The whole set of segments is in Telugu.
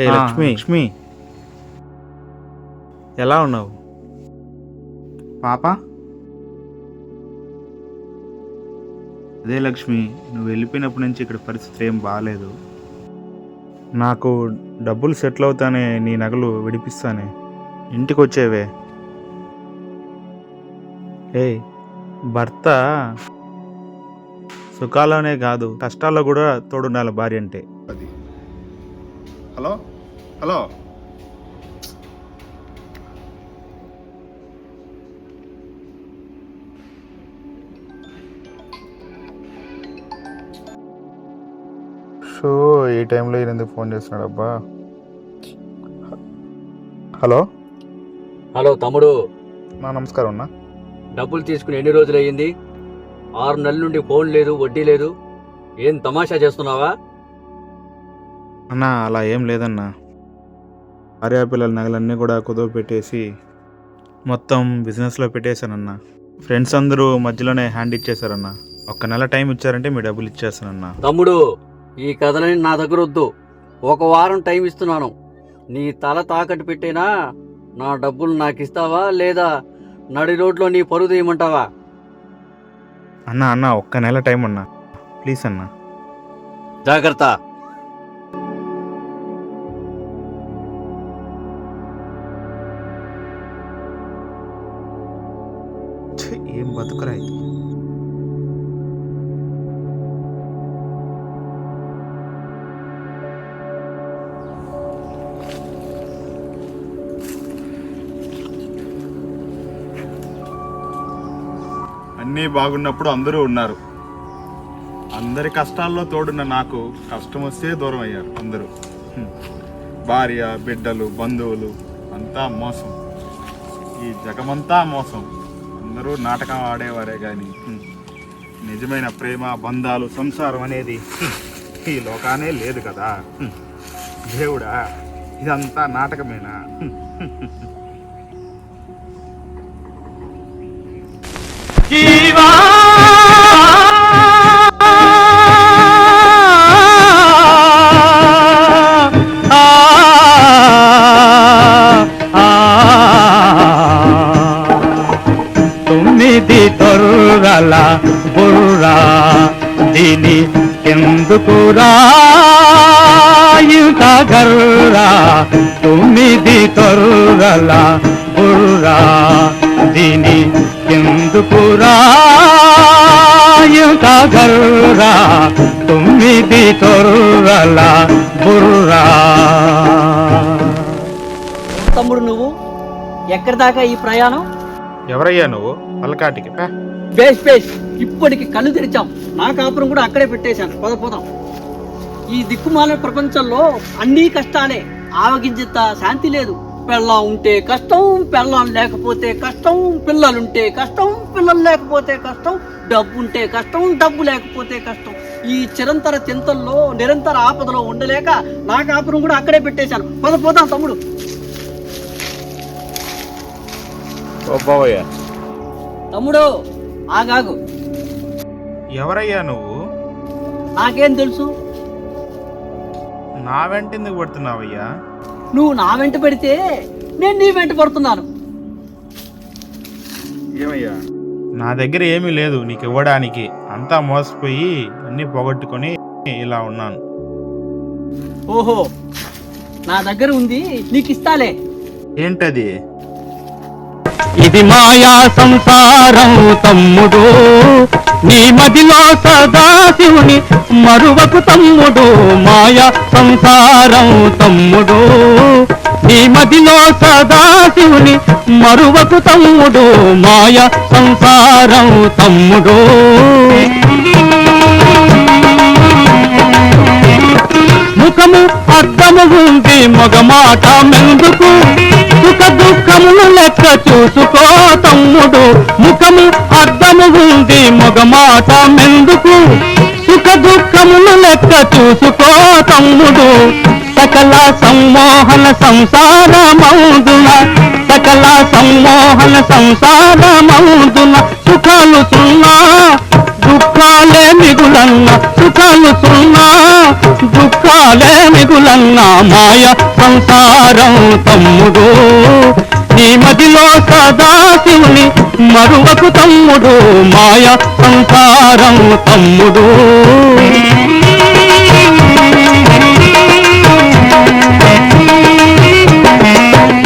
హే ఆ. లక్ష్మి. లక్ష్మి. ఎలా ఉన్నావు? పాప? అదే లక్ష్మి నువ్వు వెళ్ళిపోయినప్పటి నుంచి ఇక్కడ పరిస్థితి ఏం బాగాలేదు నాకు డబ్బులు సెటిల్ అవుతానే నీ నగలు విడిపిస్తానే. ఇంటికి వచ్చేవే ఏ భర్త సుఖాల్లోనే కాదు కష్టాల్లో కూడా తోడుండాలి భార్య అంటే. అది. హలో? హలో. షో ఈ టైంలో ఈయన ఎందుకు ఫోన్ చేస్తున్నాడు అబ్బా హలో. హలో తమ్ముడు. నా నమస్కారం అన్న. డబ్బులు తీసుకుని ఎన్ని రోజులు అయ్యింది? ఆరు నెలల నుండి ఫోన్ లేదు వడ్డీ లేదు. ఏం తమాషా చేస్తున్నావా? అన్న అలా ఏం లేదన్నా. భార్యా పిల్లల నగలన్నీ కూడా కుదువ పెట్టేసి మొత్తం బిజినెస్లో పెట్టేశానన్న. ఫ్రెండ్స్ అందరూ మధ్యలోనే హ్యాండ్ ఇచ్చేశారన్న. ఒక్క నెల టైం ఇచ్చారంటే మీ డబ్బులు ఇచ్చేస్తానన్న తమ్ముడు ఈ కథలని నా దగ్గర వద్దు. ఒక వారం టైం ఇస్తున్నాను. నీ తల తాకట్టు పెట్టేనా? నా డబ్బులు నాకు ఇస్తావా లేదా నడి రోడ్లో నీ పరువు తీయమంటావా? అన్న అన్న ఒక్క నెల టైం అన్న. ప్లీజ్ అన్న. జాగ్రత్త. ఏం బతుకురా ఇది అన్నీ బాగున్నప్పుడు అందరూ ఉన్నారు. అందరి కష్టాల్లో తోడున్న నాకు కష్టం వస్తే దూరం అయ్యారు అందరూ. భార్య బిడ్డలు బంధువులు అంతా మోసం. ఈ జగమంతా మోసం. అందరూ నాటకం ఆడేవారే కానీ నిజమైన ప్రేమ బంధాలు సంసారం అనేది ఈ లోకానే లేదు కదా. దేవుడా ఇదంతా నాటకమేనా? జీవా తొమ్మిది దొర్రల బుర్రా దీని ఎందుకురా? ఇంత గర్రా తొమ్మిది తొర్రల బుర్రా దీని ఎందుకురా? ఇంత గర్రా తొమ్మిది తొర్రల బుర్రా. తమ్ముడు నువ్వు ఎక్కడి దాకా ఈ ప్రయాణం? ఎవరయ్యా నువ్వు? పలకాటికి బేస్ బేస్ ఇప్పటికి కళ్ళు తెరిచాం. నా కాపురం కూడా అక్కడే పెట్టేశాను. పద పోదాం. ఈ దిక్కుమాల ప్రపంచంలో అన్నీ కష్టాలే. ఆవగించేంత శాంతి లేదు. పెళ్ళం ఉంటే కష్టం పెళ్ళం లేకపోతే కష్టం పిల్లలుంటే కష్టం పిల్లలు లేకపోతే కష్టం డబ్బు ఉంటే కష్టం డబ్బు లేకపోతే కష్టం. ఈ చిరంతర చింతల్లో నిరంతర ఆపదలో ఉండలేక నా కాపురం కూడా అక్కడే పెట్టేశాను. పద పోదాం తమ్ముడు. ఓ బావయ్య. తమ్ముడు ఆగాగు. ఎవరయ్యా నువ్వు? నాకేం తెలుసు? నా వెంట ఎందుకు పడుతున్నావయ్యా? నువ్వు నా వెంట పెడితే నేను నీ వెంట పడుతున్నాను. ఏమయ్యా? నా దగ్గర ఏమీ లేదు నీకు ఇవ్వడానికి. అంతా మోసపోయి అన్నీ పోగొట్టుకొని ఇలా ఉన్నాను. ఓహో నా దగ్గర ఉంది నీకు ఇస్తాలే ఏంటది? ఇది మాయా సంసారం తమ్ముడు. నీ మదిలో సదాశివుని మరువకు తమ్ముడు. మాయా సంసారం తమ్ముడు. నీ మదిలో సదాశివుని మరువకు తమ్ముడు. మాయా సంసారం తమ్ముడు. ముఖము అర్థము ఉంది మగమాట మెందుకు? సుఖ దుఃఖములు లెక్క చూసుకో తమ్ముడు. ముఖము అద్దము ఉంది మగమాట మెందుకు? సుఖ దుఃఖములు లెక్క చూసుకో తమ్ముడు. సకల సమ్మోహన సంసారమౌదున సకల సమ్మోహన సంసారమౌదున సుఖాలు సున్నా దుఃఖాలే మిగులన్న కలుసున్నా దుఃఖాలే మిగులన్నా మాయ సంసారం తమ్ముడు. నీ మదిలో సదాశివుని మరువకు తమ్ముడు మాయ సంసారం తమ్ముడు.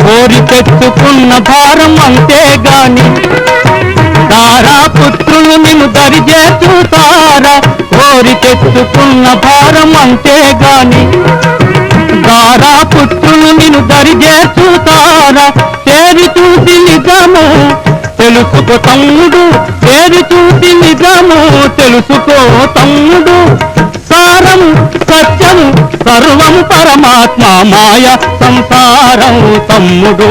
కోరి పెట్టుకున్న భారం అంతేగాని దారా పుత్రులు నిన్ను దరిచేచుతారా కోరికెత్తుకున్న భారం భారం అంతేగాని దారా పుత్రులు నిన్ను దరిచేచుతారా తేరి చూసి నిజము తెలుసుకో తమ్ముడు తేరి చూసి నిజము తెలుసుకో తమ్ముడు. సారము సత్యము సర్వం పరమాత్మ మాయ సంసారం తమ్ముడు.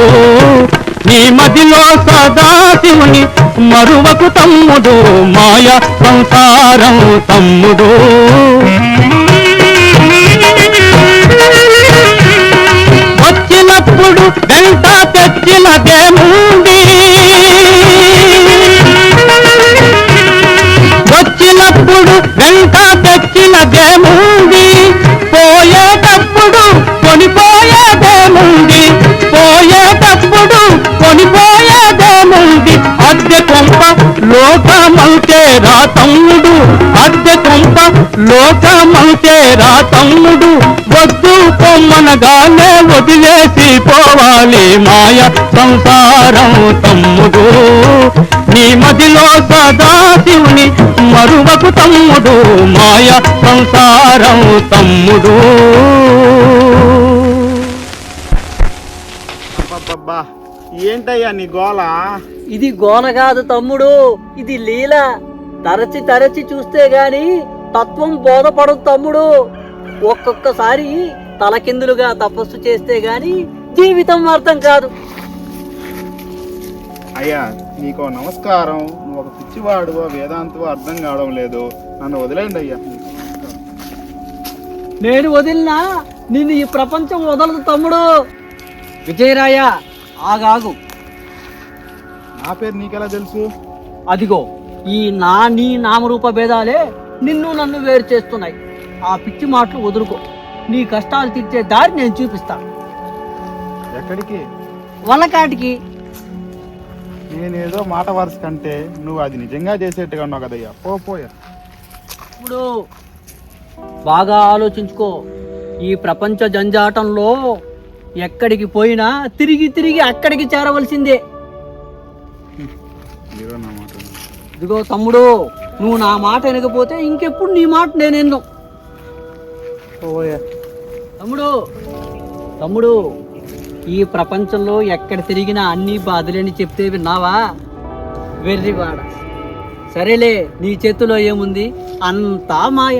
నీ మదిలో సదాశివుని మరువకు తమ్ముడు మాయ సంసారం తమ్ముడు. వచ్చినప్పుడు వెంట తెచ్చినదేముంది లోకమంతే రా తమ్ముడు. అద్దె కొంప లోకమంతే రా తమ్ముడు. వద్దు పొమ్మనగానే వదిలేసి పోవాలి మాయ సంసారం తమ్ముడు. నీ మదిలో సదాశివుని మరువకు తమ్ముడు. మాయ సంసారం తమ్ముడు. అబ్బబ్బబ్బా. ఏంటయ్యా నీ గోల? ఇది గోన కాదు తమ్ముడు ఇది లీల. తరచి తరచి చూస్తే గాని తత్వం బోధపడదు తమ్ముడు. ఒక్కొక్కసారి తలకిందులుగా తపస్సు చేస్తే గాని జీవితం అర్థం కాదు. అయ్యా నీకో నమస్కారం. నువ్వు ఒక పిచ్చివాడు వేదాంతవో అర్థం కావడం లేదు. నన్ను వదిలేండి అయ్యా. నేను వదిలినా నిన్ను ఈ ప్రపంచం వదలదు తమ్ముడు. విజయరాయ ఆగాగు. నా పేరు నీకెలా తెలుసు? అదిగో ఈ నా నీ నామరూప భేదాలే నిన్ను నన్ను వేరు చేస్తున్నాయి. ఆ పిచ్చి మాటలు వదులుకో. నీ కష్టాలు తీర్చే దారి నేను చూపిస్తాను ఎక్కడికి? వల్లకాటికి నేనేదో మాట వరుస కంటే నువ్వు అది నిజంగా చేసేట్టుగా ఉన్నావు కదయ్యా. పో పోయా ఇప్పుడు బాగా ఆలోచించుకో. ఈ ప్రపంచ జంజాటంలో ఎక్కడికి పోయినా తిరిగి తిరిగి అక్కడికి చేరవలసిందే. ఇదిగో తమ్ముడు నువ్వు నా మాట వినకపోతే ఇంకెప్పుడు నీ మాట నేను పోయా తమ్ముడు తమ్ముడు ఈ ప్రపంచంలో ఎక్కడ తిరిగినా అన్ని బాధలేని చెప్తే విన్నావా? వెర్రివాడ. సరేలే నీ చేతిలో ఏముంది? అంతా మాయ.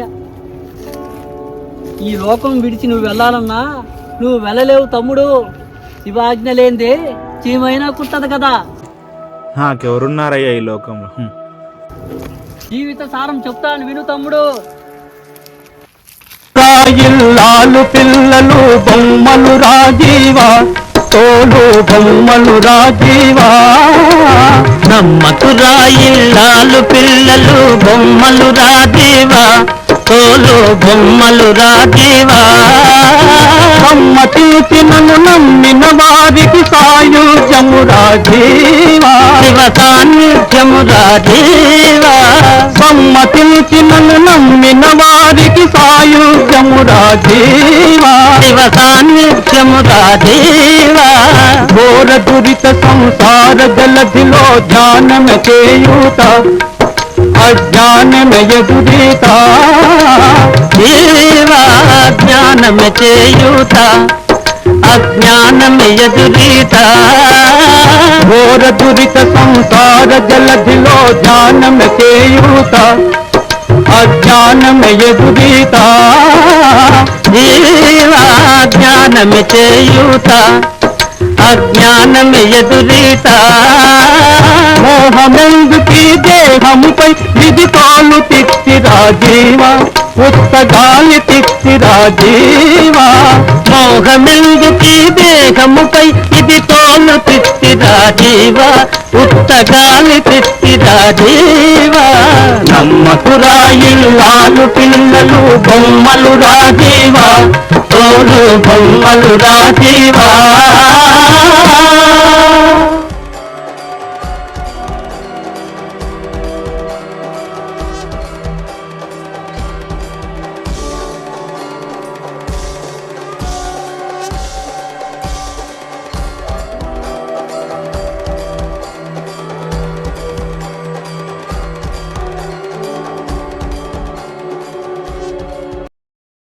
ఈ లోకం విడిచి నువ్వు వెళ్ళాలన్నా నువ్వు వెళ్ళలేవు తమ్ముడు. శివాజ్ఞ లేనిదే చీమైనా కుట్టదు కదా. నాకెవరున్నారయ్యా ఈ లోకంలో. జీవిత సారం చెప్తాను విను తమ్ముడు. రాయిల్లాలు పిల్లలు బొమ్మలు రాజీవా తోలు బొమ్మలు రాజీవా. నమ్మకు రాయిల్లాలు పిల్లలు బొమ్మలు రాజీవా తోలు బొమ్మలు రాజీవా సమ్మతి నన్ను నమ్మిన వారికి సాయుధ్యము రాజీవా? శివ సాన్నిధ్యము రాజీవా? సమ్మతించి నన్ను నమ్మిన వారికి సాయుధ్యము రాజీవా? శివ సాన్నిధ్యము రాజీవా? ఘోర దురిత సంసార జలధిలో ధ్యానమ చేయూత అజ్ఞానమ ఎదురీత జీవా జ్ఞానమ చేయూత అజ్ఞానమ ఎదురీత ఘోర దురిత సంసార జలధిలో ధ్యానమ చేయూత అజ్ఞానమ ఎదురీత జీవా జ్ఞానమ చేయూత అజ్ఞానం ఎదురీత మోహమెందుకీ దేహముపై ఇది తోలు తిక్తి రాజీవా ఉత్తగాలి తిక్తి రాజీవా. మోహమెందుకీ దేహముపై ఇది జీవా ఉత్తగాలి తిత్తిరా జీవా నమ్మకురా ఇల్లాలు పిల్లలు బొమ్మలు రాజీవా తోలు బొమ్మలు రాజీవా